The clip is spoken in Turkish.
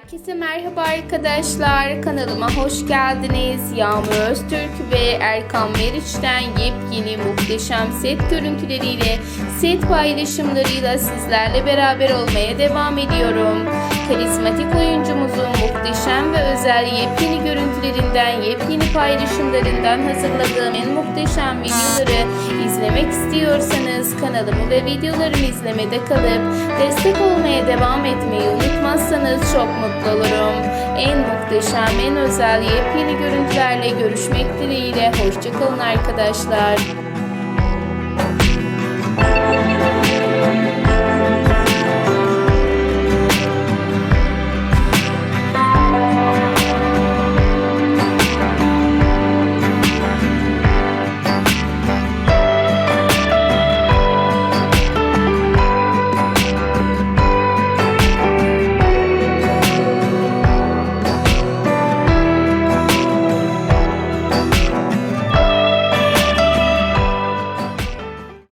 Herkese merhaba arkadaşlar. Kanalıma hoş geldiniz. Yağmur Öztürk ve Erkan Meriç'ten yepyeni muhteşem set görüntüleriyle, set paylaşımlarıyla sizlerle beraber olmaya devam ediyorum. Karizmatik oyuncumuzun muhteşem ve özel yepyeni görüntülerinden, yepyeni paylaşımlarından hazırladığım en muhteşem videoları izlemek istiyorsanız kanalımı ve videolarımı izlemede kalıp destek olmaya devam etmeyi unutmazsanız çok mutlu olurum. En muhteşem, en özel yepyeni görüntülerle görüşmek dileğiyle. Hoşçakalın arkadaşlar.